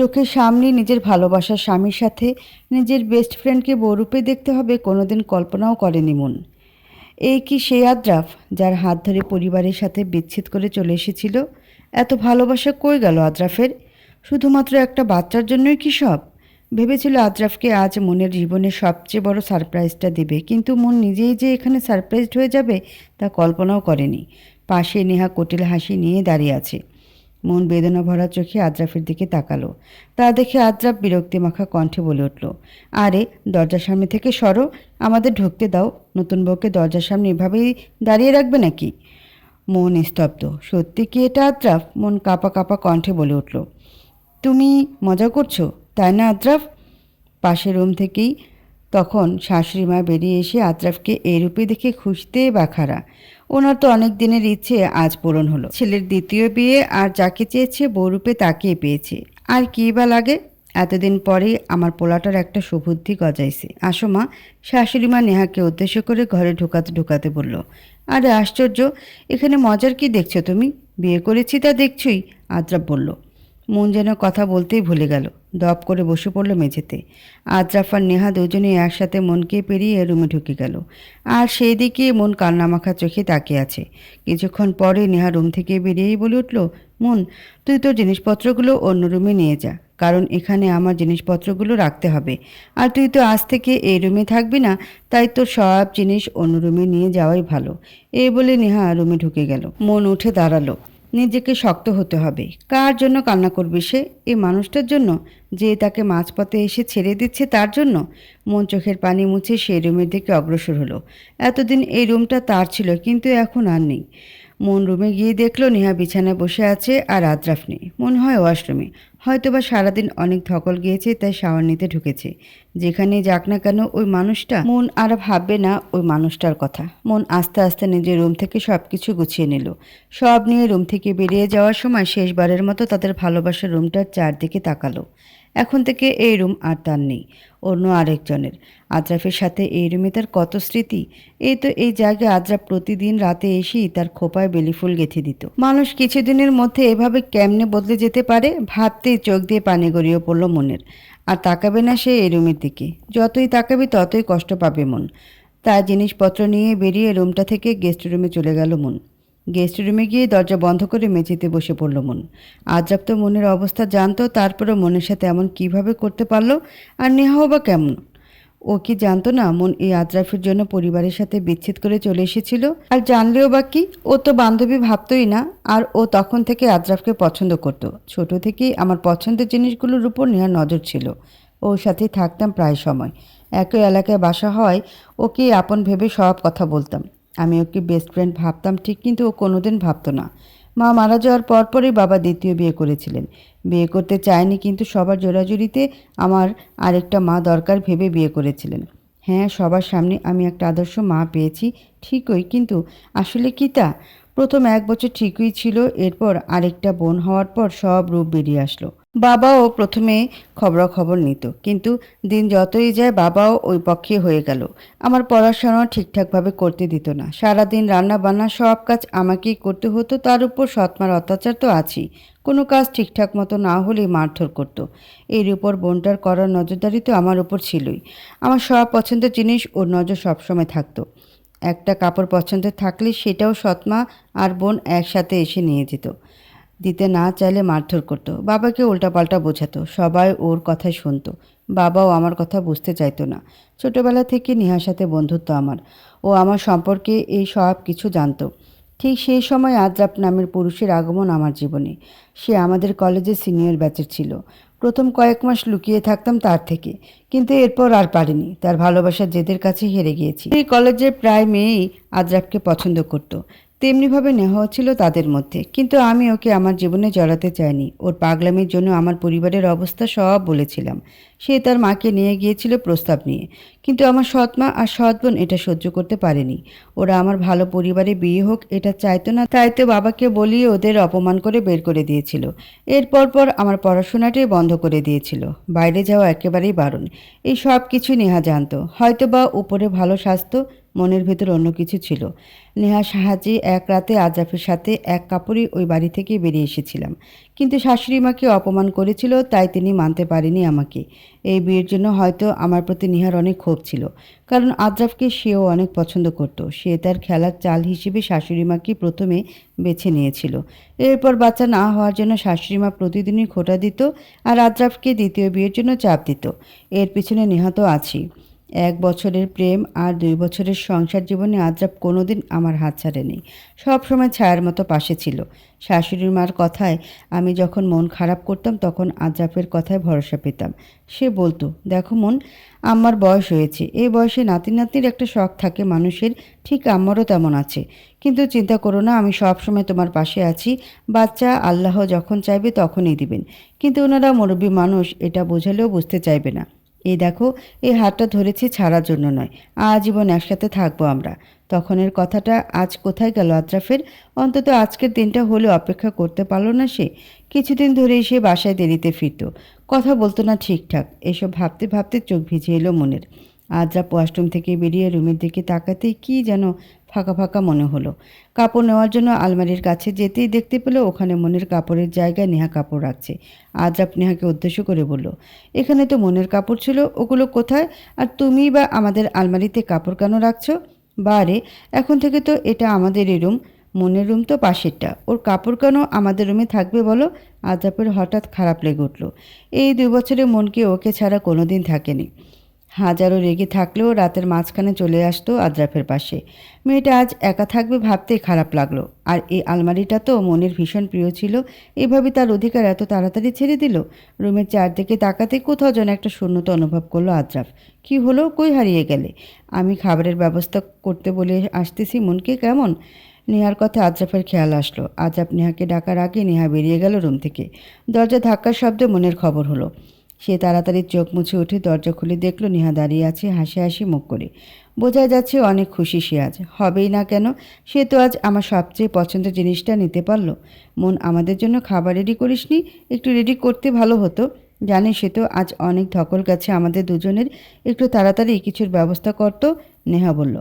চোখের সামনে নিজের ভালোবাসার স্বামীর সাথে নিজের বেস্ট ফ্রেন্ডকে বউরূপে দেখতে হবে কোনোদিন কল্পনাও করেনি মন। এই কি সেই আদ্রাফ যার হাত ধরে পরিবারের সাথে বিচ্ছেদ করে চলে এসেছিল? এত ভালোবাসা কই গেল আদ্রাফের? শুধুমাত্র একটা বাচ্চার জন্যই কি সব? ভেবেছিল আদ্রাফকে আজ মনের জীবনের সবচেয়ে বড় সারপ্রাইজটা দেবে, কিন্তু মন নিজেই যে এখানে সারপ্রাইজড হয়ে যাবে তা কল্পনাও করেনি। পাশে নেহা কোটিল হাসি নিয়ে দাঁড়িয়ে আছে। মন বেদনা ভরা চোখে আদ্রাফের দিকে তাকালো। তা দেখে আদ্রাফ বিরক্তি মাখা কণ্ঠে বলে উঠল, আরে, দরজার সামনে থেকে সরো, আমাদের ঢুকতে দাও। নতুন বউকে দরজার সামনে এভাবেই দাঁড়িয়ে রাখবে নাকি? মন স্তব্ধ। সত্যি কি এটা আদ্রাফ? মন কাপা কাপা কণ্ঠে বলে উঠল, তুমি মজা করছ, তাই না আদ্রাফ? পাশের রুম থেকেই তখন শাশুড়ি মা বেরিয়ে এসে আদ্রাফকে এই রূপে দেখে খুশিতে বাখারা। ওনার তো অনেক দিনের ইচ্ছে আজ পূরণ হলো। ছেলের দ্বিতীয় বিয়ে আর যাকে চেয়েছে বউরূপে তাকিয়ে পেয়েছে। আর কী বা লাগে? এতদিন পরে আমার পোলাটার একটা সুবুদ্ধি গজাইছে। আসো মা, শাশুড়ি মা নেহাকে উদ্দেশ্য করে ঘরে ঢুকাতে ঢুকাতে বলল, আরে আশ্চর্য, এখানে মজার কি দেখছ তুমি? বিয়ে করেছি তা দেখছই। আদ্রাফ বলল মন যেন কথা বলতেই ভুলে গেল। দপ করে বসে পড়ল মেঝেতে। আদ্রাফ আর নেহা দুজনে একসাথে মনকে পেরিয়ে রুমে ঢুকে গেল। আর সেই দিকে মন কান্নামাখা চোখে তাকিয়ে আছে। কিছুক্ষণ পরে নেহা রুম থেকে বেরিয়েই বলে উঠল, মন, তুই তোর জিনিসপত্রগুলো অন্য রুমে নিয়ে যা। কারণ এখানে আমার জিনিসপত্রগুলো রাখতে হবে। আর তুই তো আজ থেকে এই রুমে থাকবি না, তাই তোর সব জিনিস অন্য রুমে নিয়ে যাওয়াই ভালো। এই বলে নেহা রুমে ঢুকে গেল। মন উঠে দাঁড়াল। নিজেকে শক্ত হতে হবে। কার জন্য কান্না করবে সে? এই মানুষটার জন্য? যে তাকে মাঝপথে এসে ছেড়ে দিচ্ছে তার জন্য? মন চোখের পানি মুছে সেই রুমের দিকে অগ্রসর হলো। এতদিন এই রুমটা তার ছিল, কিন্তু এখন আর নেই। মন রুমে গিয়ে দেখল নেহা বিছানায় বসে আছে আর আদ্রাফ নেই। মনে হয় ওয়াশরুমে। হয়তো বা সারাদিন অনেক ধকল গিয়েছে, তাই শাওয়ার নিতে ঢুকেছে। যেখানে যাক না কেন, ওই মানুষটা মন আর ভাববে না ওই মানুষটার কথা। মন আস্তে আস্তে নিজের রুম থেকে সব কিছু গুছিয়ে নিল। সব নিয়ে রুম থেকে বেরিয়ে যাওয়ার সময় শেষবারের মতো তাদের ভালোবাসার রুমটার চারদিকে তাকালো। এখন থেকে এই রুম আর তার নেই। অন্য আরেকজনের। আদ্রাফের সাথে এই রুমে তার কত স্মৃতি? এই তো এই জায়গায় আদ্রাফ প্রতিদিন রাতে এসেই তার খোপায় বেলিফুল গেঁথে দিত। মানুষ কিছুদিনের মধ্যে এভাবে কেমনে বদলে যেতে পারে ভাবতেই চোখ দিয়ে পানি গড়িয়ে পড়ল মনের। আর তাকাবে না সে এই রুমের দিকে। যতই তাকাবে ততই কষ্ট পাবে মন। তার জিনিসপত্র নিয়ে বেরিয়ে রুমটা থেকে গেস্ট রুমে চলে গেল মন। গেস্ট রুমে গিয়ে দরজা বন্ধ করে মেঝেতে বসে পড়ল মন। আদ্রাপ তো মনের অবস্থা জানতো তারপরে মনের সাথে এমন কীভাবে করতে পারল আর নেহাও বা কেমন। ও কি জানতো না মন এই আদ্রাফের জন্য পরিবারের সাথে বিচ্ছেদ করে চলে এসেছিল? আর জানলেও বা কি? ও তো বান্ধবী ভাবতোই না, আর ও তখন থেকে আদ্রাফকে পছন্দ করত। ছোট থেকেই আমার পছন্দের জিনিসগুলোর উপর নেওয়ার নজর ছিল। ওর সাথে থাকতাম প্রায় সময়। একই এলাকায় বাসা হয় ওকে আপন ভেবে সব কথা বলতাম। আমি ওকে বেস্ট ফ্রেন্ড ভাবতাম, ঠিক কিন্তু ও কোনোদিন ভাবতো না। মা মারা যাওয়ার পরপরই বাবা দ্বিতীয় বিয়ে করেছিলেন। বিয়ে করতে চায়নি কিন্তু সবার জোরাজুরিতে আমার আরেকটা মা দরকার ভেবে বিয়ে করেছিলেন। হ্যাঁ সবার সামনে আমি একটা আদর্শ মা পেয়েছি, ঠিকই, কিন্তু আসলে কি তা? প্রথম এক বছর ঠিকই ছিল, এরপর আরেকটা বোন হওয়ার পর সব রূপ বেরিয়ে আসলো। বাবাও প্রথমে খবরাখবর নিত, কিন্তু দিন যতই যায় বাবাও ওই পক্ষে হয়ে গেল। আমার পড়াশোনা ঠিকঠাকভাবে করতে দিত না। সারাদিন রান্না বান্না সব কাজ আমাকেই করতে হতো, তার উপর সৎমার অত্যাচার তো আছেই। কোনো কাজ ঠিকঠাক মতো না হলেই মারধর করতো। এর উপর বোনটার করার নজরদারি তো আমার উপর ছিলই। আমার সব পছন্দের জিনিস ওর নজর সবসময় থাকতো। একটা কাপড় পছন্দের থাকলে সেটাও সৎমা আর বোন একসাথে এসে নিয়ে যেত। দিতে না চাইলে মারধর করতো। বাবাকে উল্টাপাল্টা বোঝাতো, সবাই ওর কথাই শুনতো। বাবাও আমার কথা বুঝতে চাইতো না। ছোটবেলা থেকে নেহার সাথে বন্ধুত্ব আমার। ও আমার সম্পর্কে এই সব কিছু জানতো। ঠিক সেই সময় আদ্রাপ নামের পুরুষের আগমন আমার জীবনে। সে আমাদের কলেজের সিনিয়র ব্যাচের ছিল। প্রথম কয়েক মাস লুকিয়ে থাকতাম তার থেকে। কিন্তু এরপর আর পারিনি। তার ভালোবাসার জেদের কাছে হেরে গিয়েছি। এই কলেজের প্রায় মেয়েই আদ্রাবকে পছন্দ করত। তেমনিভাবে নেওয়া ছিল তাদের মধ্যে। কিন্তু আমি ওকে আমার জীবনে জড়াতে চাইনি। ওর পাগলামির জন্য আমার পরিবারের অবস্থা সব বলেছিলাম। সে তার মাকে নিয়ে গিয়েছিল প্রস্তাব নিয়ে। কিন্তু আমার সৎ মা আর সৎ বোন এটা সহ্য করতে পারেনি। ওরা আমার ভালো পরিবারে বিয়ে হোক, এটা চাইতো না। তাই তো বাবাকে বলিয়ে ওদের অপমান করে বের করে দিয়েছিল। এরপর পর আমার পড়াশোনাটাই বন্ধ করে দিয়েছিল। বাইরে যাওয়া একেবারেই বারণ। এই সব কিছু নেহা জানতো। হয়তো বা উপরে ভালো স্বাস্থ্য মনের ভেতর অন্য কিছু ছিল। নেহা সাহায্যে এক রাতে আজাফের সাথে এক কাপড়ে ওই বাড়ি থেকে বেরিয়ে এসেছিলাম। কিন্তু শাশুড়ি মাকে অপমান করেছিল, তাই তিনি মানতে পারেনি আমাকে। এই বিয়ের জন্য হয়তো আমার প্রতি নেহার অনেক ক্ষোভ ছিল। কারণ আদ্রাফকে সেও অনেক পছন্দ করত। সে তার খেলার চাল হিসেবে শাশুড়ি মাকে প্রথমে বেছে নিয়েছিল। এরপর বাচ্চা না হওয়ার জন্য শাশুড়ি মা প্রতিদিনই খোটা দিত আর আদ্রাফকে দ্বিতীয় বিয়ের জন্য চাপ দিত। এর পিছনে নিহত আছি এক বছরের প্রেম আর দুই বছরের সংসার জীবনে আদ্রাপ কোনোদিন আমার হাত ছাড়েনি। সব সময় ছায়ার মতো পাশে ছিল। শাশুড়ির মার কথায় আমি যখন মন খারাপ করতাম তখন আদ্রাপের কথায় ভরসা পেতাম। সে বলতো, দেখো মন আমার বয়স হয়েছে। এই বয়সে নাতি নাতির একটা শখ থাকে মানুষের। ঠিক আমারও তেমন আছে। কিন্তু চিন্তা করো না, আমি সব সময় তোমার পাশে আছি। বাচ্চা, আল্লাহ যখন চাইবে তখনই দিবেন। কিন্তু ওনারা মুরব্বী মানুষ এটা বোঝালেও বুঝতে চাইবে না। এই দেখো, এই হাতটা ধরেছি ছাড়ার জন্য নয়, আজীবন একসাথে থাকব আমরা। তখনের কথাটা আজ কোথায় গেল আদ্রাফের অন্তত আজকের দিনটা হলে অপেক্ষা করতে পারল না সে। কিছুদিন ধরেই সে বাসায় দেরিতে ফিরত। কথা বলতো না ঠিকঠাক, এসব ভাবতে ভাবতে চোখ ভিজে এলো মনের। আদ্রা ওয়াশরুম থেকে বেরিয়ে রুমের দিকে তাকাতেই কি যেন ফাঁকা ফাঁকা মনে হলো। কাপড় নেওয়ার জন্য আলমারির কাছে যেতেই দেখতে পেল ওখানে মনের কাপড়ের জায়গায় নেহা কাপড় রাখছে। আদ্রাপ নেহাকে উদ্দেশ্য করে বলল, এখানে তো মনের কাপড় ছিল, ওগুলো কোথায়? আর তুমি বা আমাদের আলমারিতে কাপড় কেন রাখছো? বারে এখন থেকে তো এটা আমাদেরই রুম, মনের রুম তো পাশেরটা। ওর কাপড় কেন আমাদের রুমে থাকবে বলো? আদ্রাপের হঠাৎ খারাপ লেগে উঠল। এই দুই বছরে মনকে ওকে ছাড়া কোনোদিন থাকেনি। হাজারো রেগে থাকলেও রাতের মাঝখানে চলে আসতো আদ্রাফের পাশে। মেয়েটা আজ একা থাকবে ভাবতেই খারাপ লাগল। আর এই আলমারিটা তো মনের ভীষণ প্রিয় ছিল, এভাবে তার অধিকার এত তাড়াতাড়ি ছেড়ে দিল? রুমের চারদিকে তাকাতে কোথাও যেন একটা শূন্যতা অনুভব করল আদ্রাফ। কি হলো? কই হারিয়ে গেলে? আমি খাবারের ব্যবস্থা করতে বলে আসতেছি, মনকে কেমন? নেহার কথা আদ্রাফের খেয়াল আসলো। আদ্রাফ নেহাকে ডাকার আগে নেহা বেরিয়ে গেল রুম থেকে। দরজা ধাক্কার শব্দে মনের খবর হলো। সে তাড়াতাড়ি চোখ মুছে উঠে দরজা খুলে দেখল নেহা দাঁড়িয়ে আছে হাসি হাসি মুখ করে। বোঝা যাচ্ছে অনেক খুশি সে আজ। হবেই না কেন? সে তো আজ আমার সবচেয়ে পছন্দের জিনিসটা নিতে পারল। মন আমাদের জন্য খাবার রেডি করিসনি? একটু রেডি করতে ভালো হতো। জানে সে তো আজ অনেক ধকল গেছে আমাদের দুজনের। একটু তাড়াতাড়ি কিছুর ব্যবস্থা করতো নেহা বলল।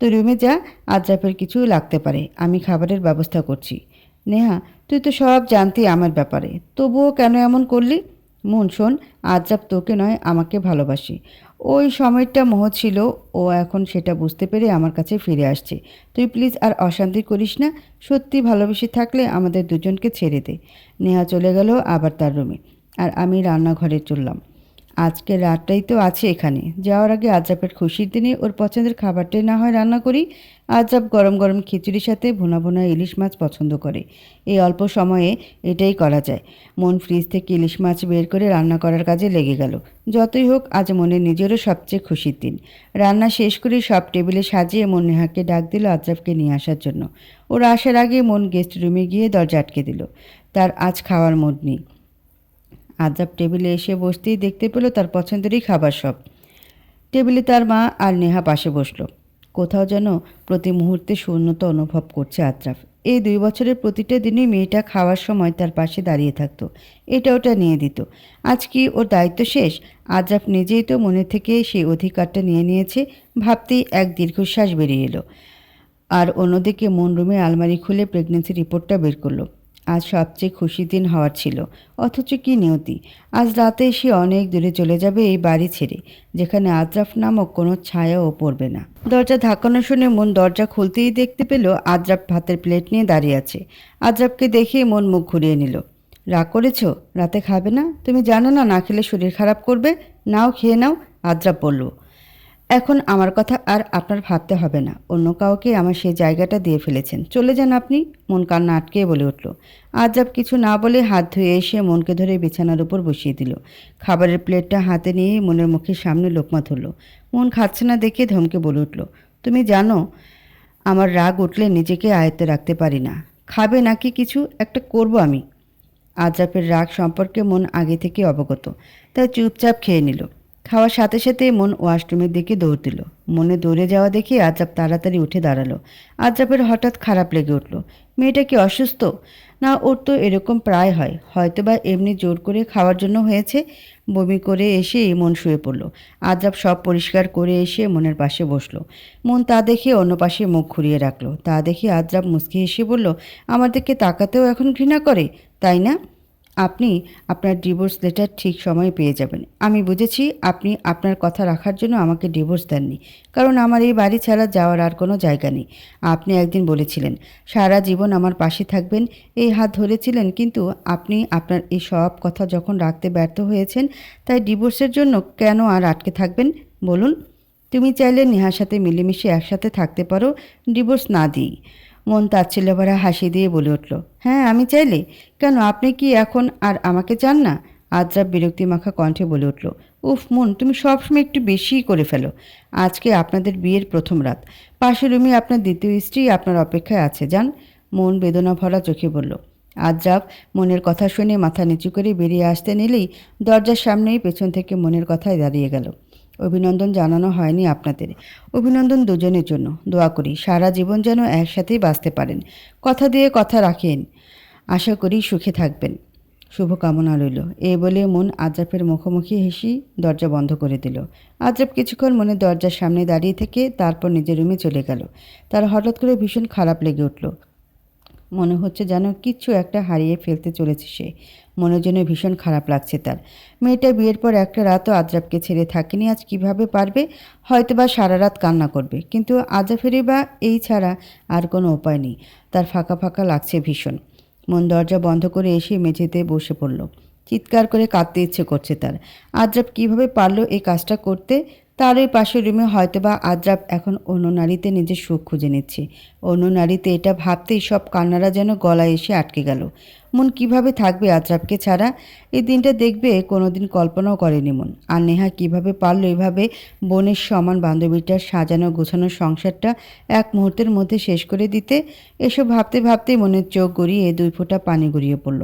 তো রুমে যা আদ্রাপের কিছু লাগতে পারে। আমি খাবারের ব্যবস্থা করছি। নেহা, তুই তো সব জানতি আমার ব্যাপারে। তবুও কেন এমন করলি? মন শোন, আজ আজরাব তোকে নয়, আমাকে ভালোবাসি। ওই সময়টা মোহ ছিল, ও এখন সেটা বুঝতে পেরে আমার কাছে ফিরে আসছে। তুই প্লিজ আর অশান্তি করিস না, সত্যি ভালোবেসে থাকলে আমাদের দুজনকে ছেড়ে দে। নেহা চলে গেল আবার তার রুমে আর আমি রান্নাঘরে চললাম। আজকে রাতটাই তো আছে এখানে। যাওয়ার আগে আজরাপের খুশির দিনে ওর পছন্দের খাবারটাই না হয় রান্না করি। আজরাপ গরম গরম খিচুড়ির সাথে ভুনা ভুনা ইলিশ মাছ পছন্দ করে। এই অল্প সময়ে এটাই করা যায়। মন ফ্রিজ থেকে ইলিশ মাছ বের করে রান্না করার কাজে লেগে গেল। যতই হোক, আজ মনে নিজেরও সবচেয়ে খুশির দিন। রান্না শেষ করে সব টেবিলে সাজিয়ে মন নেহাকে ডাক দিল আজরাফকে নিয়ে আসার জন্য। ওর আসার আগে মন গেস্ট রুমে গিয়ে দরজা আটকে দিল। তার আজ খাওয়ার মুড নেই। আজাব টেবিলে এসে বসতেই দেখতে পেল তার পছন্দেরই খাবার সব। টেবিলে তার মা আর নেহা পাশে বসল। কোথাও যেন প্রতি মুহূর্তে শূন্যতা অনুভব করছে আদ্রাফ এই দুই বছরের প্রতিটা দিনই মেয়েটা খাওয়ার সময় তার পাশে দাঁড়িয়ে থাকতো। এটা ওটা নিয়ে দিত। আজ কি ওর দায়িত্ব শেষ? আদ্রাফ নিজেই তো মনে থেকে সেই অধিকারটা নিয়ে নিয়েছে, ভাবতেই এক দীর্ঘশ্বাস বেরিয়ে এলো। আর অন্যদিকে মন রুমে আলমারি খুলে প্রেগনেন্সি রিপোর্টটা বের করল। আজ সবচেয়ে খুশি দিন হওয়ার ছিল। অথচ কি নিয়তি? আজ রাতে সে অনেক দূরে চলে যাবে এই বাড়ি ছেড়ে, যেখানে আদ্রাফ নামক কোনো ছায়াও পড়বে না। দরজা ধাক্কানো শুনে মন দরজা খুলতেই দেখতে পেল আদ্রাফ ভাতের প্লেট নিয়ে দাঁড়িয়ে আছে। আদ্রাফকে দেখে মন মুখ ঘুরিয়ে নিল। রাগ করেছ? রাতে খাবে না? তুমি জানো না না খেলে শরীর খারাপ করবে? নাও, খেয়ে নাও আদ্রাফ বলল। এখন আমার কথা আর আপনার ভাবতে হবে না। অন্য কাউকে আমার সেই জায়গাটা দিয়ে ফেলেছেন। চলে যান আপনি। মন কান্না আটকে বলে উঠল। আজাব কিছু না বলে হাত ধুয়ে এসে মনকে ধরে বিছানার উপর বসিয়ে দিল। খাবারের প্লেটটা হাতে নিয়ে মনের মুখের সামনে লোকমা ধরল মন খাচ্ছে না দেখে ধমকে বলে উঠল, তুমি জানো, আমার রাগ উঠলে নিজেকে আয়ত্তে রাখতে পারি না। খাবে নাকি কিছু? একটা করব আমি। আজাবের রাগ সম্পর্কে মন আগে থেকে অবগত, তাই চুপচাপ খেয়ে নিল। খাওয়ার সাথে সাথে মন ওয়াশরুমের দিকে দৌড় দিল। মনে দৌড়ে যাওয়া দেখে আজরাব তাড়াতাড়ি উঠে দাঁড়াল। আজরাবের হঠাৎ খারাপ লেগে উঠল। মেয়েটা কি অসুস্থ? না, ওর তো এরকম প্রায় হয়। হয়তোবা এমনি জোর করে খাওয়ার জন্য হয়েছে। বমি করে এসে মন শুয়ে পড়ল। আজরাব সব পরিষ্কার করে এসে মনের পাশে বসল। মন তা দেখে অন্য পাশে মুখ ঘুরিয়ে রাখল। তা দেখে আজরাব মুচকি এসে বলল আমাদেরকে তাকাতেও এখন ঘৃণা করে, তাই না? আপনি আপনার ডিভোর্স লেটার ঠিক সময়ে পেয়ে যাবেন। আমি বুঝেছি আপনি আপনার কথা রাখার জন্য আমাকে ডিভোর্স দেননি। কারণ আমার এই বাড়ি ছাড়া যাওয়ার আর কোনো জায়গা নেই। আপনি একদিন বলেছিলেন, সারা জীবন আমার পাশে থাকবেন। এই হাত ধরেছিলেন, কিন্তু আপনি আপনার এই সব কথা যখন রাখতে ব্যর্থ হয়েছেন, তাই ডিভোর্সের জন্য কেন আর আটকে থাকবেন? বলুন। তুমি চাইলে নেহার সাথে মিলেমিশে একসাথে থাকতে পারো ডিভোর্স না দিই মন তাচ্ছিল্য ভরা হাসি দিয়ে বলে উঠল হ্যাঁ আমি চাইলে। কেন, আপনি কি এখন আর আমাকে চান না? আদ্রাব বিরক্তি মাখা কণ্ঠে বলে উঠল, উফ, মন, তুমি সবসময় একটু বেশিই করে ফেলো। আজকে আপনাদের বিয়ের প্রথম রাত। পাশের রুমে আপনার দ্বিতীয় স্ত্রী আপনার অপেক্ষায় আছে, যান? মন বেদনা ভরা চোখে বলল, আদ্রাব, মনের কথা শুনে মাথা নিচু করে বেরিয়ে আসতে নিলেই দরজার সামনেই পেছন থেকে মনের কথায় দাঁড়িয়ে গেল। অভিনন্দন জানানো হয়নি আপনাদের। অভিনন্দন দুজনের জন্য। দোয়া করি সারা জীবন যেন একসাথেই বাঁচতে পারেন। কথা দিয়ে কথা রাখেন। আশা করি সুখে থাকবেন। শুভকামনা রইল। এই বলে মন আজরাফের মুখোমুখি হেসি দরজা বন্ধ করে দিল। আজরাফ কিছুক্ষণ মনে দরজার সামনে দাঁড়িয়ে থেকে তারপর নিজের রুমে চলে গেল। তার হঠাৎ করে ভীষণ খারাপ লেগে উঠল। মনে হচ্ছে যেন কিচ্ছু একটা হারিয়ে ফেলতে চলেছে সে। মনের জন্য ভীষণ খারাপ লাগছে তার। মেয়েটা বিয়ের পর একটা রাতও আজরাবকে ছেড়ে থাকেনি। আজ কীভাবে পারবে? হয়তো বা সারা রাত কান্না করবে। কিন্তু আজাফেরই বা এই ছাড়া আর কোনো উপায় নেই। তার ফাঁকা ফাঁকা লাগছে ভীষণ। মন দরজা বন্ধ করে এসে মেঝেতে বসে পড়ল। চিৎকার করে কাঁদতে ইচ্ছে করছে তার। আজরাব কীভাবে পারল এই কাজটা করতে? তার ওই পাশের রুমে হয়তোবা আজরাব এখন অন্য নারীতে নিজের সুখ খুঁজে নিচ্ছে। অন্য নারীতে এটা ভাবতেই সব কান্নারা যেন গলায় এসে আটকে গেল। মন কীভাবে থাকবে আজরাবকে ছাড়া? এই দিনটা দেখবে কোনোদিন কল্পনাও করেনি মন। আর নেহা কীভাবে পারল এভাবে বোনের সমান বান্ধবীটার সাজানো গোছানো সংসারটা এক মুহূর্তের মধ্যে শেষ করে দিতে? এসব ভাবতে ভাবতেই মনের চোখ গড়িয়ে দুই ফোঁটা পানি গড়িয়ে পড়ল।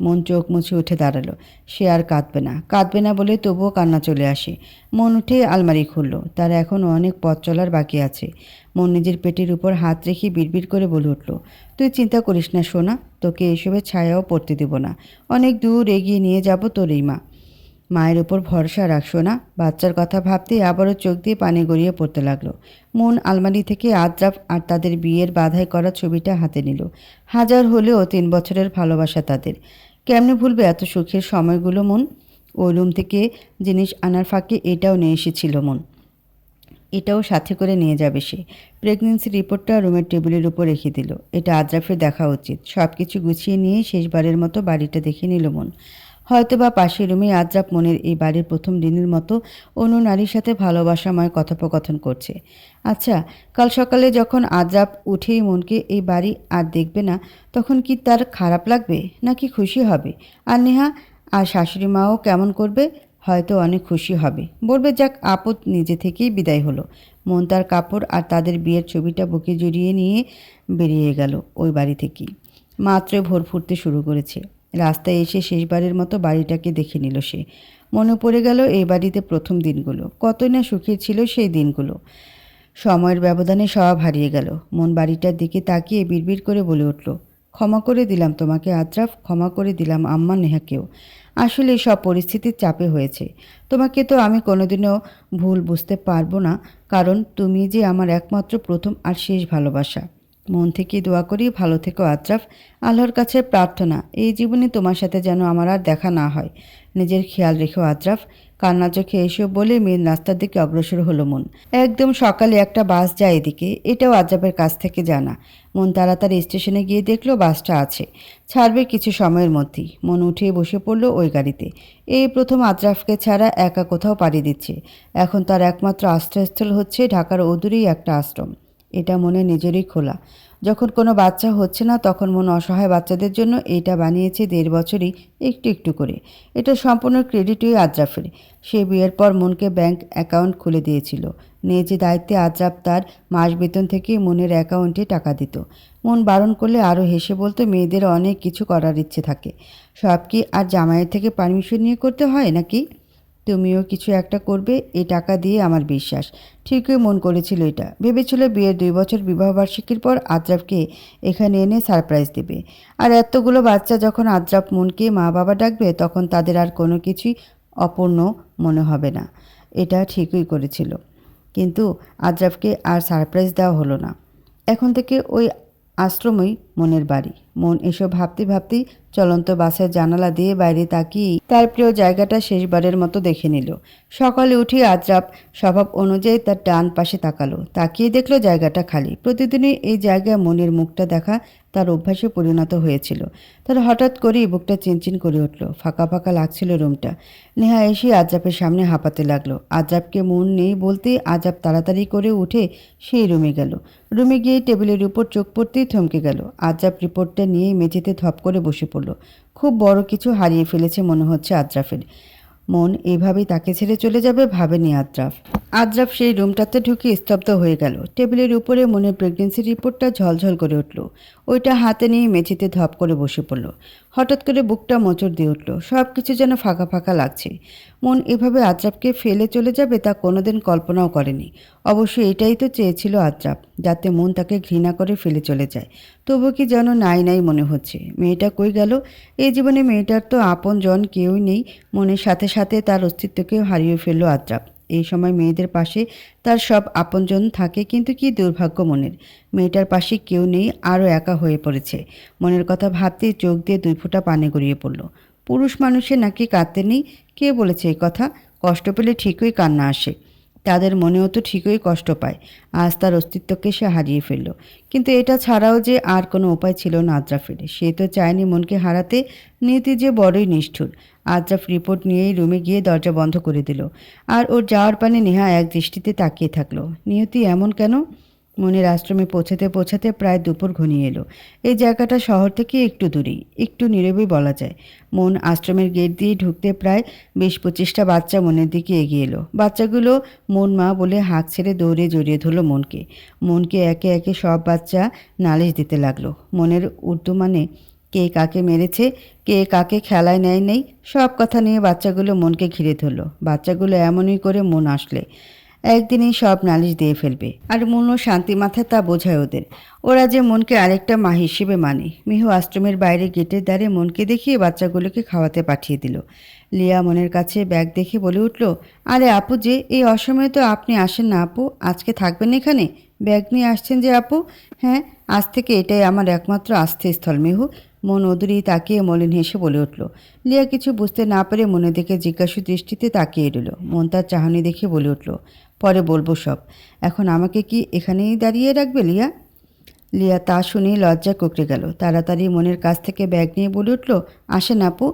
মন চোখ মুছে উঠে দাঁড়াল। সে আর কাঁদবে না। কাঁদবে না বলে তবুও কান্না চলে আসে। মন উঠে আলমারি খুলল। তার এখন অনেক পথ চলার বাকি আছে। মন নিজের পেটের উপর হাত রেখে বিড়বিড় করে বলে উঠল, তুই চিন্তা করিস না সোনা, তোকে এসবের ছায়াও পড়তে দেব না। অনেক দূর এগিয়ে নিয়ে যাব তোর এই মা। মায়ের উপর ভরসা রাখছো না বাচ্চার কথা ভাবতেই আবারও চোখ দিয়ে পানি গড়িয়ে পড়তে লাগল। মন আলমারি থেকে আদ্রাফ আর তাদের বিয়ের বাধাই করা ছবিটা হাতে নিল। হাজার হলেও তিন বছরের ভালোবাসা তাদের। কেমনে ভুলবে এত সুখের সময়গুলো, মন? ওই রুম থেকে জিনিস আনার ফাঁকে এটাও নিয়ে এসেছিল মন। এটাও সাথে করে নিয়ে যাবে সে। প্রেগনেন্সি রিপোর্টটা রুমের টেবিলের উপর রেখে দিল। এটা আদ্রাফের দেখা উচিত। সব কিছু গুছিয়ে নিয়ে শেষবারের মতো বাড়িটা দেখে নিল মন। হয়তো বা পাশের রুমে আদ্রাপ মনের এই বাড়ির প্রথম দিনের মতো অন্য নারীর সাথে ভালোবাসাময় কথোপকথন করছে। আচ্ছা কাল সকালে যখন আদ্রাপ উঠেই মনকে এই বাড়ি আর দেখবে না, তখন কি তার খারাপ লাগবে নাকি খুশি হবে? আর নেহা, আর শাশুড়ি মাও কেমন করবে? হয়তো অনেক খুশি হবে। বলবে, যাক, আপদ নিজে থেকেই বিদায় হলো। মন তার কাপড় আর তাদের বিয়ের ছবিটা বুকে জড়িয়ে নিয়ে বেরিয়ে গেল ওই বাড়ি থেকেই। মাত্র ভোর ফুটতে শুরু করেছে। রাস্তায় এসে শেষবারের মতো বাড়িটাকে দেখে নিল সে। মনে পড়ে গেল এই বাড়িতে প্রথম দিনগুলো। কতই না সুখের ছিল সেই দিনগুলো। সময়ের ব্যবধানে সব হারিয়ে গেল। মন বাড়িটার দিকে তাকিয়ে বিড়বিড় করে বলে উঠল, ক্ষমা করে দিলাম তোমাকে আদ্রাফ ক্ষমা করে দিলাম আম্মা নেহাকেও। আসলে সব পরিস্থিতির চাপে হয়েছে। তোমাকে তো আমি কোনোদিনও ভুল বুঝতে পারব না। কারণ তুমি যে আমার একমাত্র প্রথম আর শেষ ভালোবাসা। মন থেকে দোয়া করি, ভালো থেকো আত্রাফ আল্লাহর কাছে প্রার্থনা, এই জীবনে তোমার সাথে যেন আমার আর দেখা না হয়। নিজের খেয়াল রেখো আত্রাফ কান্না চোখে এসব বলে মেয়ের রাস্তার দিকে অগ্রসর হলো মন। একদম সকালে একটা বাস যায় এদিকে, এটাও আজরাফের কাছ থেকে জানা। মন তাড়াতাড়ি স্টেশনে গিয়ে দেখল বাসটা আছে। ছাড়বে কিছু সময়ের মধ্যেই। মন উঠে বসে পড়ল ওই গাড়িতে। এই প্রথম আজরাফকে ছাড়া একা কোথাও পাড়ি দিচ্ছে। এখন তার একমাত্র আশ্রয়স্থল হচ্ছে ঢাকার অদূরেই একটা আশ্রম। এটা মনে নিজেরই খোলা। যখন কোনো বাচ্চা হচ্ছে না, তখন মন অসহায় বাচ্চাদের জন্য এটা বানিয়েছে দেড় বছরই একটু একটু করে। এটা সম্পূর্ণ ক্রেডিটই আদ্রাফের সে বিয়ের পর মনকে ব্যাংক অ্যাকাউন্ট খুলে দিয়েছিল। নিয়ে দায়িত্বে আদ্রাফ তার মাস বেতন থেকে মনের অ্যাকাউন্টে টাকা দিত। মন বারণ করলে আরও হেসে বলতো, মেয়েদের অনেক কিছু করার ইচ্ছে থাকে। সব কি আর জামাইয়ের থেকে পারমিশন নিয়ে করতে হয় নাকি? তুমিও কিছু একটা করবে, এই টাকা দিয়ে আমার বিশ্বাস। ঠিকই মন করেছিল এটা। ভেবেছিল বিয়ের দুই বছর বিবাহবার্ষিকীর পর আদ্রাফকে এখানে এনে সারপ্রাইজ দেবে। আর এতগুলো বাচ্চা যখন আদ্রাফ মনকে মা বাবা ডাকবে, তখন তাদের আর কোনো কিছুই অপূর্ণ মনে হবে না। এটা ঠিকই করেছিল। কিন্তু আদ্রাফকে আর সারপ্রাইজ দেওয়া হলো না। এখন থেকে ওই আশ্রমই মনের বাড়ি। মন এসব ভাবতে ভাবতেই চলন্ত বাসের জানালা দিয়ে বাইরে তাকিয়ে তার প্রিয় জায়গাটা শেষবারের মতো দেখে নিল। সকালে উঠে আজরাপ স্বভাব অনুযায়ী তার ডান পাশে তাকালো। তাকিয়ে দেখল জায়গাটা খালি। প্রতিদিনই এই জায়গায় মনের মুখটা দেখা তার অভ্যাসে পরিণত হয়েছিল। তার হঠাৎ করেই বুকটা চিনচিন করে উঠল। ফাঁকা ফাঁকা লাগছিল রুমটা। নেহা এসে আজরাপের সামনে হাঁপাতে লাগল। আজরাপকে মন নেই বলতেই আজাব তাড়াতাড়ি করে উঠে সেই রুমে গেল। রুমে গিয়ে টেবিলের উপর চোখ পড়তেই থমকে গেল। আজরাপ রিপোর্টটা নিয়ে মেঝেতে ধপ করে বসে পড়ল। খুব বড় কিছু হারিয়ে ফেলেছে মনে হচ্ছে আদ্রাফের। মন এভাবেই তাকে ছেড়ে চলে যাবে ভাবেনি আদ্রাফ। আদ্রাফ সেই রুমটাতে ঢুকে স্তব্ধ হয়ে গেল। টেবিলের উপরে মনের প্রেগনেন্সি রিপোর্টটা ঝলঝল করে উঠল। ওইটা হাতে নিয়ে মেঝেতে ধপ করে বসে পড়ল। হঠাৎ করে বুকটা মোচড় দিয়ে উঠল। সব কিছু যেন ফাঁকা ফাঁকা লাগছে। মন এভাবে আদ্রাফকে ফেলে চলে যাবে তা কোনোদিন কল্পনাও করেনি। অবশ্য এটাই তো চেয়েছিল আদ্রাফ যাতে মন তাকে ঘৃণা করে ফেলে চলে যায়। তবু কি যেন নাই নাই মনে হচ্ছে। মেয়েটা কই গেল? এই জীবনে মেয়েটার তো আপন জন কেউই নেই। মনের সাথে সাথে তার অস্তিত্বকেও হারিয়ে ফেলল আদ্রাপ এই সময় মেয়েদের পাশে তার সব আপনজন থাকে কিন্তু কি দুর্ভাগ্য মনের। মেয়েটার পাশে কেউ নেই, আরও একা হয়ে পড়েছে। মনের কথা ভাবতে চোখ দিয়ে দুই ফোঁটা পানে গড়িয়ে পড়ল। পুরুষ মানুষের নাকি কাঁদতে নেই, কে বলেছে এই কথা? কষ্ট পেলে ঠিকই কান্না আসে। তাদের মনেও তো ঠিকই কষ্ট পায়। আজ তার অস্তিত্বকে সে হারিয়ে ফেলল। কিন্তু এটা ছাড়াও যে আর কোনো উপায় ছিল না আদ্রাফের, সে তো চায়নি মনকে হারাতে। নীতি যে বড়ই নিষ্ঠুর। আদ্রাফ রিপোর্ট নিয়েই রুমে গিয়ে দরজা বন্ধ করে দিল। আর ওর যাওয়ার পানে নেহা এক দৃষ্টিতে তাকিয়ে থাকল। নিয়তি এমন কেন? মনের আশ্রমে পৌঁছাতে পৌঁছাতে প্রায় দুপুর ঘনিয়ে এলো। এই জায়গাটা শহর থেকে একটু দূরেই, একটু নীরবেই বলা যায়। মন আশ্রমের গেট দিয়ে ঢুকতে প্রায় বিশ পঁচিশটা বাচ্চা মনের দিকে এগিয়ে এলো। বাচ্চাগুলো মন মা বলে হাঁক ছেড়ে দৌড়ে জড়িয়ে ধরলো মনকে। মনকে একে একে সব বাচ্চা নালিশ দিতে লাগল। মনের উর্দু মানে কে কাকে মেরেছে, কে কাকে খেলায় নেয় নেই, সব কথা নিয়ে বাচ্চাগুলো মনকে ঘিরে ধরলো। বাচ্চাগুলো এমনই করে মন আসলে। একদিনই সব নালিশ দিয়ে ফেলবে। আর মনও শান্তি মাথায় তা বোঝায় ওদের। ওরা যে মনকে আরেকটা মা হিসেবে মানে। মিহু আশ্রমের বাইরে গেটের দ্বারে মনকে দেখিয়ে বাচ্চাগুলোকে খাওয়াতে পাঠিয়ে দিল। লিয়া মনের কাছে ব্যাগ দেখে বলে উঠল, আরে আপু যে, এই অসময়ে তো আপনি আসেন না আপু। আজকে থাকবেন এখানে? ব্যাগ নিয়ে আসছেন যে আপু? হ্যাঁ আজ থেকে এটাই আমার একমাত্র আস্থস্থল মেহু। মন অদূরেই তাকিয়ে মলিন হেসে বলে উঠল, লিয়া কিছু বুঝতে না পেরে মনে দেখে জিজ্ঞাসু দৃষ্টিতে তাকিয়ে রইল। মন তার চাহনি দেখে বলে উঠল, পরে বলব সব। এখন আমাকে কি এখানেই দাঁড়িয়ে রাখবে লিয়া? লিয়া তা শুনেই লজ্জা কুকড়ে গেল। তাড়াতাড়ি মনের কাছ থেকে ব্যাগ নিয়ে বলে উঠল না আপু,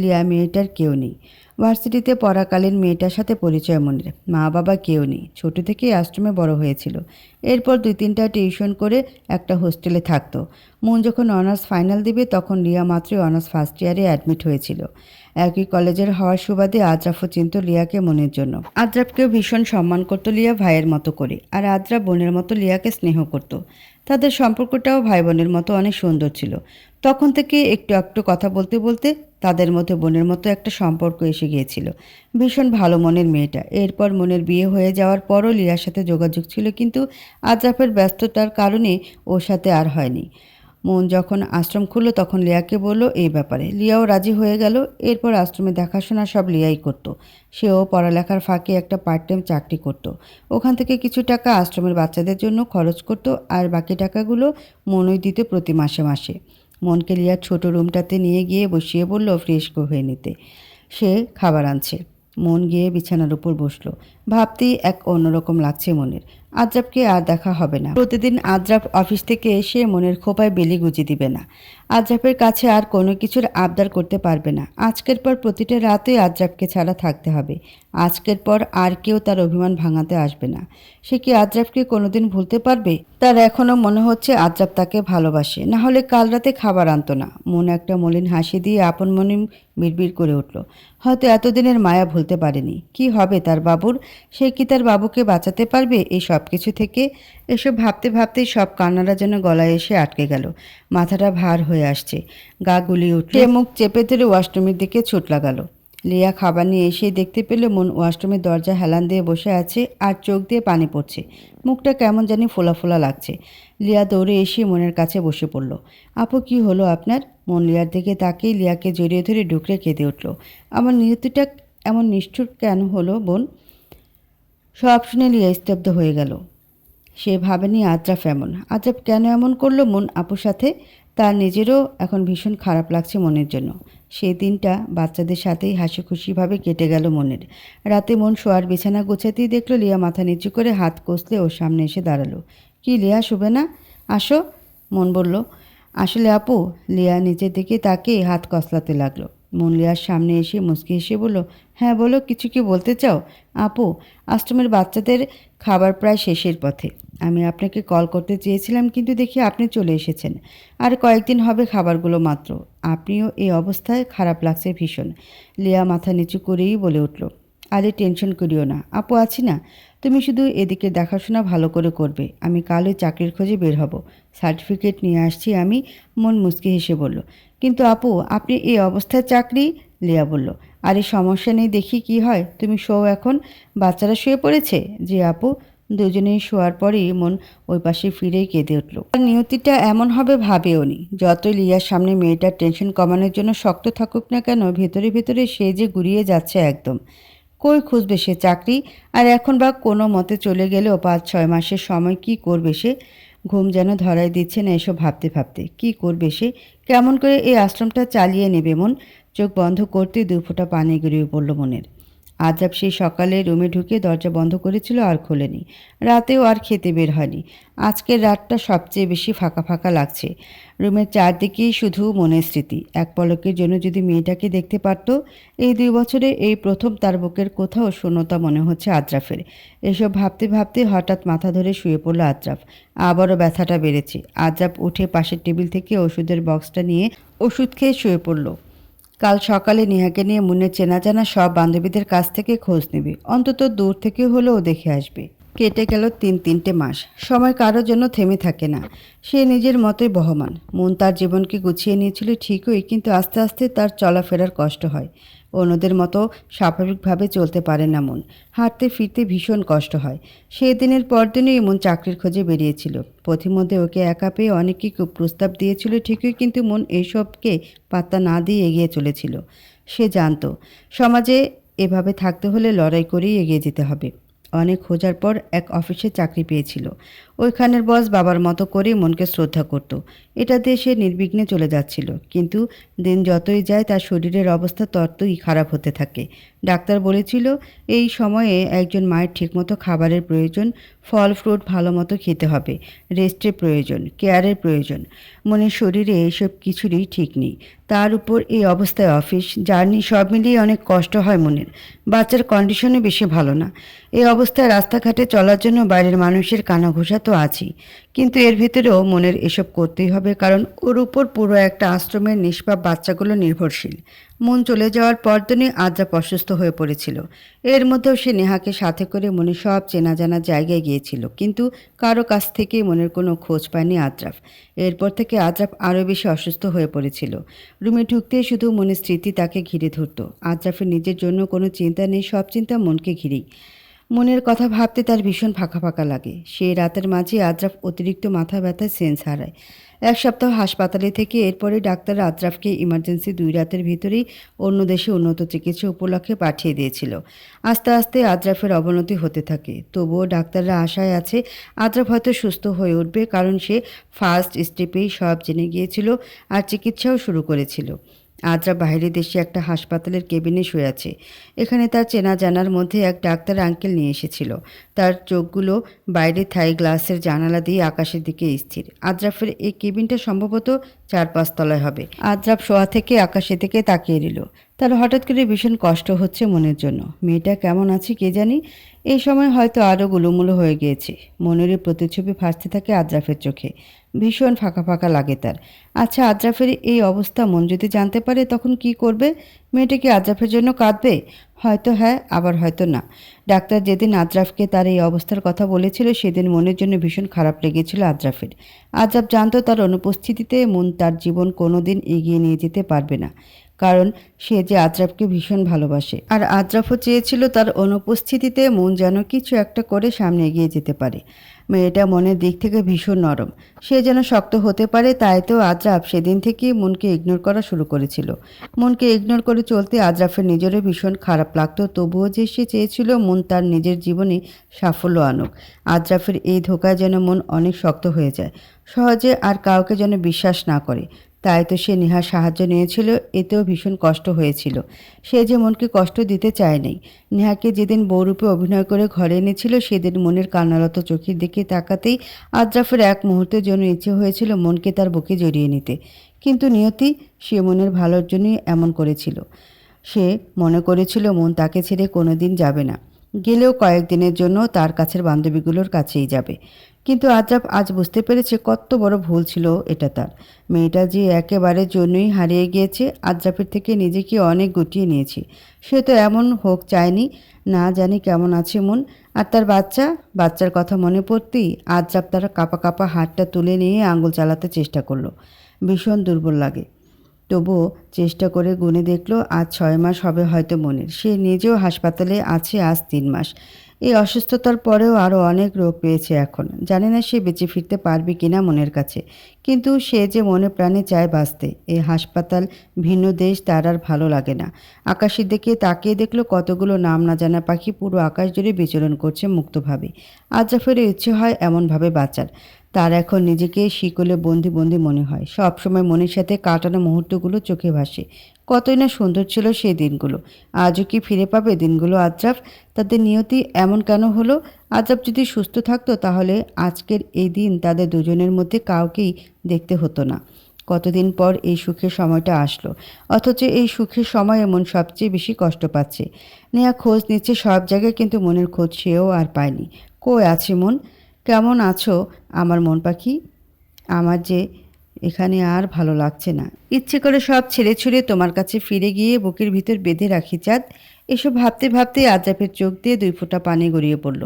লিয়া মেয়েটার কেউ নেই। ভার্সিটিতে পড়াকালীন মেয়েটার সাথে পরিচয় মনের মা বাবা কেউ নেই। ছোট থেকেই আশ্রমে বড় হয়েছিল। এরপর দুই তিনটা টিউশন করে একটা হোস্টেলে থাকতো। মন যখন অনার্স ফাইনাল দিবে, তখন রিয়া মাত্রই অনার্স ফার্স্ট ইয়ারে অ্যাডমিট হয়েছিল। একই কলেজের হওয়ার সুবাদে আদ্রাফও চিনত লিয়াকে মনের জন্য। আদ্রাফকেও ভীষণ সম্মান করত লিয়া ভাইয়ের মতো করে। আর আদ্রাফ বোনের মতো লিয়াকে স্নেহ করত। তাদের সম্পর্কটাও ভাই বোনের মতো অনেক সুন্দর ছিল। তখন থেকে একটু একটু কথা বলতে বলতে তাদের মধ্যে বোনের মতো একটা সম্পর্ক এসে গিয়েছিল। ভীষণ ভালো মনের মেয়েটা। এরপর মনের বিয়ে হয়ে যাওয়ার পরও লিয়ার সাথে যোগাযোগ ছিল, কিন্তু আজরাফের ব্যস্ততার কারণে ওর সাথে আর হয়নি। মন যখন আশ্রম খুললো, তখন লিয়াকে বলল, এই ব্যাপারে। লিয়াও রাজি হয়ে গেল। এরপর আশ্রমে দেখাশোনা সব লিয়াই করত। সেও পড়ালেখার ফাঁকে একটা পার্ট টাইম চাকরি করত। ওখান থেকে কিছু টাকা আশ্রমের বাচ্চাদের জন্য খরচ করত আর বাকি টাকাগুলো মনই দিত প্রতি মাসে মাসে। মনকে লিয়ার ছোট রুমটাতে নিয়ে গিয়ে বসিয়ে বলল, ফ্রেশ হয়ে নিতে। সে খাবার আনছে। মন গিয়ে বিছানার উপর বসল। ভাবতেই এক অন্যরকম লাগছে মনের। আদ্রাপকে আর দেখা হবে না। প্রতিদিন আদ্রাপ অফিস থেকে এসে মনের খোপায় বেলি গুজি দিবে না। আদ্রাপের কাছে আর কোনো কিছুর আবদার করতে পারবে না। আজকের পর প্রতিটা রাতে আদ্রাপকে ছাড়া থাকতে হবে। আজকের পর আর কেউ তার অভিমান ভাঙাতে আসবে না। সে কি আদ্রাপকে কোনোদিন ভুলতে পারবে? তার এখনও মনে হচ্ছে আদ্রাপ তাকে ভালোবাসে। না হলে কাল রাতে খাবার আনতো না। মন একটা মলিন হাসি দিয়ে আপন মনে বিড়বিড় করে উঠল। হয়তো এতদিনের মায়া ভুলতে পারেনি। কি হবে তার বাবুর? সে কি তার বাবুকে বাঁচাতে পারবে? এই সব কিছু থেকে এসব ভাবতে ভাবতেই সব কান্নারা যেন গলায় এসে আটকে গেল। মাথাটা ভার হয়ে আসছে। গা গুলিয়ে উঠলে। মুখ চেপে ধরে ওয়াশরুমের দিকে ছুট লাগালো। লিয়া খাবার নিয়ে এসে দেখতে পেল মন ওয়াশরুমের দরজা হেলান দিয়ে বসে আছে আর চোখ দিয়ে পানি পড়ছে। মুখটা কেমন জানি ফোলা ফোলা লাগছে। লিয়া দৌড়ে এসে মনের কাছে বসে পড়ল। আপু, কি হলো আপনার? মন লিয়ার দিকে তাকিয়ে লিয়াকে জড়িয়ে ধরে ঢুকরে কেঁদে উঠল। আমার নিয়তিটা এমন নিষ্ঠুর কেন হলো বোন? সব শুনে লিয়া স্তব্ধ হয়ে গেল। সে ভাবেনি আজরাফ এমন। আজরাফ কেন এমন করল মন আপুর সাথে? তার নিজেরও এখন ভীষণ খারাপ লাগছে মনের জন্য। সেই দিনটা বাচ্চাদের সাথেই হাসি খুশিভাবে কেটে গেল মনের। রাতে মন শোয়ার বিছানা গোছাতেই দেখল লিয়া মাথা নিচু করে হাত কষলে ওর সামনে এসে দাঁড়াল। কি লিয়া শুবে না আসো? মন বলল, আসলে আপু। লিয়া নিচের দিকে তাকে হাত কসলাতে লাগল। মন লিয়ার সামনে এসে মুসকি এসে বলল হ্যাঁ বলো, কিছু কি বলতে চাও? আপু, আশ্রমের বাচ্চাদের খাবার প্রায় শেষের পথে। আমি আপনাকে কল করতে চেয়েছিলাম, কিন্তু দেখি আপনি চলে এসেছেন। আর কয়েকদিন হবে খাবারগুলো মাত্র। আপনিও এই অবস্থায় খারাপ লাগছে ভীষণ। লিয়া মাথা নিচু করেই বলে উঠল, আরে, টেনশন করিও না। আপু, আছি না। তুমি শুধু এদিকে দেখাশোনা ভালো করে করবে। আমি কালই চাকরির খোঁজে বের হব। সার্টিফিকেট নিয়ে আসছি আমি, মন মুচকি হেসে বলল। কিন্তু আপু, আপনি এই অবস্থায় চাকরি? লিয়া বলল। আরে সমস্যা নেই, দেখি কি হয়। তুমি শো এখন। বাচ্চারা শুয়ে পড়েছে? যে আপু। দুজনেই শোয়ার পরেই মন ওই পাশে ফিরেই কেঁদে উঠল। আর নিয়তিটা এমন হবে ভাবেও নি। যতই লিয়ার সামনে মেয়েটার টেনশন কমানোর জন্য শক্ত থাকুক না কেন, ভেতরে ভেতরে সে যে গুড়িয়ে যাচ্ছে একদম। কই খুঁজবে সে চাকরি? আর এখন বা কোনো মতে চলে গেলেও পাঁচ, ছয় মাসের সময় কি করবে সে? ঘুম যেন ধরাই দিচ্ছে না এসব ভাবতে ভাবতে। কি করবে সে? কেমন করে এই আশ্রমটা চালিয়ে নেবে মন? চোখ বন্ধ করতে দু ফোঁটা পানি গড়িয়ে পড়ল মনের। আজাব সেই সকালে রুমে ঢুকে দরজা বন্ধ করেছিল আর খোলেনি। রাতেও আর খেতে বের হয়নি। আজকের রাতটা সবচেয়ে বেশি ফাঁকা ফাঁকা লাগছে। রুমের চারদিকেই শুধু মনের স্মৃতি। এক পলকের জন্য যদি মেয়েটাকে দেখতে পারত, এই দুই বছরে এই প্রথম তার বুকের কোথাও শূন্যতা মনে হচ্ছে আদ্রাফের এসব ভাবতে ভাবতে হঠাৎ মাথা ধরে শুয়ে পড়ল আদ্রাফ আবারও ব্যথাটা বেড়েছে। আদ্রাফ উঠে পাশের টেবিল থেকে ওষুধের বক্সটা নিয়ে ওষুধ খেয়ে শুয়ে পড়ল। কাল সকালে নেহাকে নিয়ে মুনে চেনা জানা সব বান্ধবীদের কাছ থেকে খোঁজ নেবে। অন্তত দূর থেকে হলেও দেখে আসবে। কেটে গেল তিন তিনটে মাস। সময় কারোর জন্য থেমে থাকে না। সে নিজের মতোই বহমান। মন তার জীবনকে গুছিয়ে নিয়েছিল ঠিকই, কিন্তু আস্তে আস্তে তার চলাফেরার কষ্ট হয়। অন্যদের মতো স্বাভাবিকভাবে চলতে পারে না মন। হাঁটতে ফিরতে ভীষণ কষ্ট হয়। সেই দিনের পরদিনই মন চাকরির খোঁজে বেরিয়েছিল। পথিমধ্যে ওকে একা পেয়ে অনেকেই প্রস্তাব দিয়েছিল ঠিকই, কিন্তু মন এইসবকে পাত্তা না দিয়ে এগিয়ে চলেছিল। সে জানতো, সমাজে এভাবে থাকতে হলে লড়াই করেই এগিয়ে যেতে হবে। অনেক খোঁজার পর এক অফিসে চাকরি পেয়েছিল। ওইখানের বস বাবার মতো করেই মনকে শ্রদ্ধা করত। এটা সে নির্বিঘ্নে চলে যাচ্ছিল। কিন্তু দিন যতই যায়, তার শরীরের অবস্থা ততই খারাপ হতে থাকে। ডাক্তার বলেছিল, এই সময়ে একজন মায়ের ঠিকমতো খাবারের প্রয়োজন, ফল ফ্রুট ভালো মতো খেতে হবে। রেস্টের প্রয়োজন কেয়ারের প্রয়োজন। মনের শরীরে এইসব কিছুরই ঠিক নেই। তার উপর এই অবস্থায় অফিস জার্নি সব মিলিয়ে অনেক কষ্ট হয় মনের। বাচ্চার কন্ডিশনও বেশি ভালো না। এই অবস্থায় রাস্তাঘাটে চলার জন্য বাইরের মানুষের কানাঘোষা তো আছেই কিন্তু এর ভিতরেও মনের এসব করতেই হবে, কারণ ওর উপর পুরো একটা আশ্রমের নিষ্পাপ বাচ্চাগুলো নির্ভরশীল। মন চলে যাওয়ার পরদিনই আদ্রাপ অসুস্থ হয়ে পড়েছিল। এর মধ্যেও সে নেহাকে সাথে করে মনে সব চেনা জানা জায়গায় গিয়েছিল, কিন্তু কারও কাছ থেকেই মনের কোনো খোঁজ পায়নি আদ্রাফ এরপর থেকে আদ্রাফ আরও বেশি অসুস্থ হয়ে পড়েছিল। রুমে ঢুকতেই শুধু মনের স্মৃতি তাকে ঘিরে ধরত। আদ্রাফের নিজের জন্য কোনো চিন্তা নেই, সব চিন্তা মনকে ঘিরেই। মনের কথা ভাবতে তার ভীষণ ফাঁকা ফাঁকা লাগে। সেই রাতের মাঝে আদ্রাফ অতিরিক্ত মাথা ব্যথায় সেন্স হারায়। এক সপ্তাহ হাসপাতালে থেকে এরপরে ডাক্তার আদ্রাফকে ইমার্জেন্সি দুই রাতের ভিতরেই অন্য দেশে উন্নত চিকিৎসা উপলক্ষে পাঠিয়ে দিয়েছিল। আস্তে আস্তে আদ্রাফের অবনতি হতে থাকে। তবুও ডাক্তাররা আশায় আছে, আদ্রাফ হয়তো সুস্থ হয়ে উঠবে, কারণ সে ফার্স্ট স্টেপেই সব জেনে গিয়েছিল আর চিকিৎসাও শুরু করেছিল। আদ্রা বাইরের দেশে একটা হাসপাতালের কেবিনে শুয়ে আছে। এখানে তার চেনা জানার মধ্যে এক ডাক্তার আঙ্কেল নিয়ে এসেছিল। তার চোখগুলো বাইরে থাই গ্লাসের জানালা দিয়ে আকাশের দিকে স্থির। আদ্রাফের এই কেবিনটা সম্ভবত চার পাঁচ তলায় হবে। আদ্রাফ শোয়া থেকে আকাশের দিকে তাকিয়ে দিল তার হঠাৎ করে ভীষণ কষ্ট হচ্ছে মনের জন্য। মেয়েটা কেমন আছে কে জানি? এই সময় হয়তো আরও গুলোমুলো হয়ে গিয়েছে। মনের প্রতিচ্ছবি ভাসতে থাকে আদ্রাফের চোখে। ভীষণ ফাঁকা ফাঁকা লাগে তার। আচ্ছা আদ্রাফের এই অবস্থা মন যদি জানতে পারে, তখন কি করবে? মেয়েটা কি আদ্রাফের জন্য কাঁদবে? হয়তো হ্যাঁ আবার হয়তো না। ডাক্তার যেদিন আদ্রাফকে তার এই অবস্থার কথা বলেছিল, সেদিন মনের জন্য ভীষণ খারাপ লেগেছিল আদ্রাফের আদ্রাফ জানতো তার অনুপস্থিতিতে মন তার জীবন কোনো দিন এগিয়ে নিয়ে যেতে পারবে না, কারণ সে যে আজরাফকে ভীষণ ভালোবাসে। আর আজরাফও চেয়েছিল তার অনুপস্থিতিতে মন যেন কিছু একটা করে সামনে এগিয়ে যেতে পারে। মেয়েটা মনের দিক থেকে ভীষণ নরম। সে যেন শক্ত হতে পারে তাই তো আজরাফ সেদিন থেকেই মনকে ইগনোর করা শুরু করেছিল। মনকে ইগনোর করে চলতে আজরাফের নিজেরও ভীষণ খারাপ লাগতো, তবুও যে সে চেয়েছিল মন তার নিজের জীবনে সাফল্য আনুক। আজরাফের এই ধোকায় যেন মন অনেক শক্ত হয়ে যায়। সহজে আর কাউকে যেন বিশ্বাস না করে। তাই তো সে নেহার সাহায্য নিয়েছিল, এতেও ভীষণ কষ্ট হয়েছিল। সে যে মনকে কষ্ট দিতে চায় নাই। নেহাকে যেদিন বউরূপে অভিনয় করে ঘরে এনেছিল, সেদিন মনের কান্নারত চোখের দিকে তাকাতেই আজরাফের এক মুহূর্তের জন্য ইচ্ছে হয়েছিল মনকে তার বুকে জড়িয়ে নিতে। কিন্তু নিয়তি সে মনের ভালোর জন্যই এমন করেছিল। সে মনে করেছিল মন তাকে ছেড়ে কোনোদিন যাবে না। গেলেও কয়েকদিনের জন্য তার কাছের বান্ধবীগুলোর কাছেই যাবে। কিন্তু আজরাফ আজ বুঝতে পেরেছে কত বড় ভুল ছিল এটা তার। মেয়েটা যে একেবারে জন্যই হারিয়ে গিয়েছে আজরাফের থেকে নিজেকে অনেক গুটিয়ে নিয়েছে। সে তো এমন হোক চায়নি, না জানি কেমন আছে মন। আর তার বাচ্চা, বাচ্চার কথা মনে পড়তেই আজরাফ তার কাপা কাপা হাতটা তুলে নিয়ে আঙুল চালাতে চেষ্টা করল। ভীষণ দুর্বল লাগে। তবুও চেষ্টা করে গুনে দেখল, আজ ছয় মাস হবে হয়তো মনের। সে নিজেও হাসপাতালে আছে, আজ তিন মাস। এই অসুস্থতার পরেও আরও অনেক রোগ পেয়েছে এখন। জানে না সে বেঁচে ফিরতে পারবে কিনা মনের কাছে। কিন্তু সে যে মনে প্রাণে চায় বাঁচতে এই হাসপাতাল ভিন্ন দেশ তার আর ভালো লাগে না। আকাশের দিকে তাকিয়ে দেখল কতগুলো নাম না জানা পাখি পুরো আকাশ জুড়ে বিচরণ করছে মুক্তভাবে। আজরাফেরও ইচ্ছে হয় এমনভাবে বাঁচার। তার এখন নিজেকে শিকলে বন্দি বন্দি মনে হয়। সব সময় মনের সাথে কাটানো মুহূর্তগুলো চোখে ভাসে। কতই না সুন্দর ছিল সেই দিনগুলো। আজও কি ফিরে পাবে দিনগুলো আজরাফ? তাদের নিয়তি এমন কেন হলো? আজরাফ যদি সুস্থ থাকতো তাহলে আজকের এই দিন তাদের দুজনের মধ্যে কাউকেই দেখতে হতো না। কতদিন পর এই সুখের সময়টা আসলো। অথচ এই সুখের সময় এমন সবচেয়ে বেশি কষ্ট পাচ্ছে। নেয়া খোঁজ নিচ্ছে সব জায়গায় কিন্তু মনের খোঁজ সেও আর পায়নি। কই আছে মন? কেমন আছো আমার মন পাখি? আমার যে এখানে আর ভালো লাগছে না। ইচ্ছে করে সব ছেড়ে ছুড়ে তোমার কাছে ফিরে গিয়ে বুকের ভিতর বেঁধে রাখি চাঁদ। এসব ভাবতে ভাবতে আজাপের চোখ দিয়ে দুই ফোঁটা পানি গড়িয়ে পড়ল।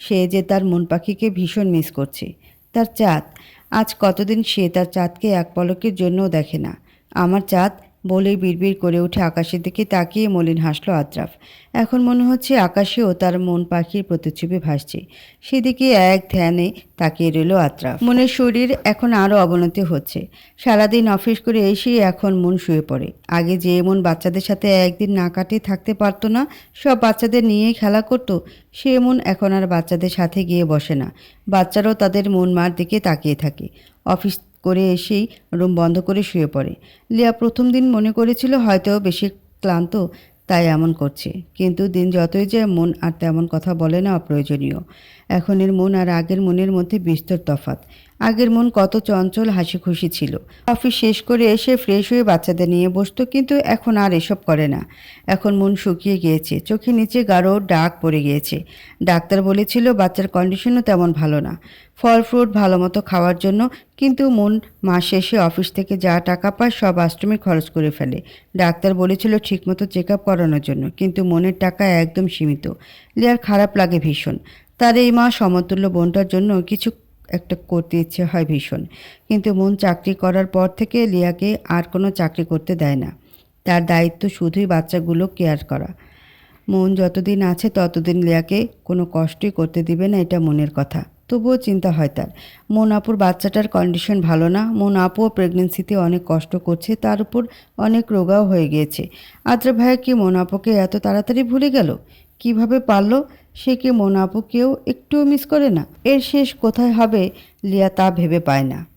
সে যে তার মন পাখিকে ভীষণ মিস করছে। তার চাঁদ, আজ কতদিন সে তার চাঁদকে এক পলকের জন্যও দেখে না। আমার চাঁদ বলেই বিড়বিড় করে উঠে আকাশের দিকে তাকিয়ে মলিন হাসলো আদ্রাফ এখন মনে হচ্ছে আকাশেও তার মন পাখির প্রতিচ্ছবি ভাসছে। সেদিকে এক ধ্যানে তাকিয়ে রইল আদ্রাফ মনের শরীর এখন আরও অবনতি হচ্ছে। সারাদিন অফিস করে এসেই এখন মন শুয়ে পড়ে। আগে যে মন বাচ্চাদের সাথে একদিন না কাটিয়ে থাকতে পারতো না, সব বাচ্চাদের নিয়েই খেলা করতো, সে মন এখন আর বাচ্চাদের সাথে গিয়ে বসে না। বাচ্চারাও তাদের মন মার দিকে তাকিয়ে থাকে। অফিস করে এসেই রুম বন্ধ করে শুয়ে পড়ে। লিয়া প্রথম দিন মনে করেছিল হয়তো বেশি ক্লান্ত, তাই এমন করছে। কিন্তু দিন যতই যায়, মন আর তেমন কথা বলে না অপ্রয়োজনীয় এখনের মন আর আগের মনের মধ্যে বিস্তর তফাত আগের মন কত চঞ্চল হাসি খুশি ছিল। অফিস শেষ করে এসে ফ্রেশ হয়ে বাচ্চাদের নিয়ে বসতো, কিন্তু এখন আর এসব করে না। এখন মন শুকিয়ে গিয়েছে চোখে নিচে গাঢ় ডাক পড়ে গিয়েছে। ডাক্তার বলেছিল, বাচ্চার কন্ডিশনও তেমন ভালো না। ফল ফ্রুট ভালো মতো খাওয়ার জন্য, কিন্তু মন মাস শেষে অফিস থেকে যা টাকা পায় সব আশ্রমে খরচ করে ফেলে। ডাক্তার বলেছিল, ঠিকমতো চেক আপ করানোর জন্য, কিন্তু মনের টাকা একদম সীমিত। লিয়ার খারাপ লাগে ভীষণ। তার এই মা সমতুল্য বোনটার জন্য কিছু একটা করতে ইচ্ছে হয় ভীষণ। কিন্তু মন চাকরি করার পর থেকে লিয়াকে আর কোনো চাকরি করতে দেয় না। তার দায়িত্ব শুধুই বাচ্চাগুলো কেয়ার করা। মন যতদিন আছে ততদিন লিয়াকে কোনো কষ্টই করতে দিবে না, এটা মনের কথা। তবুও চিন্তা হয় তার। মন আপুর বাচ্চাটার কন্ডিশন ভালো না। মন আপুও প্রেগনেন্সিতে অনেক কষ্ট করছে, তার উপর অনেক রোগাও হয়ে গিয়েছে। আদ্রা ভাইয়া কি মন আপুকে এত তাড়াতাড়ি ভুলে গেল? কীভাবে পারল? সে কি মোনাপুকেও একটুও মিস করে না? এর শেষ কোথায় হবে লিয়া তা ভেবে পায় না।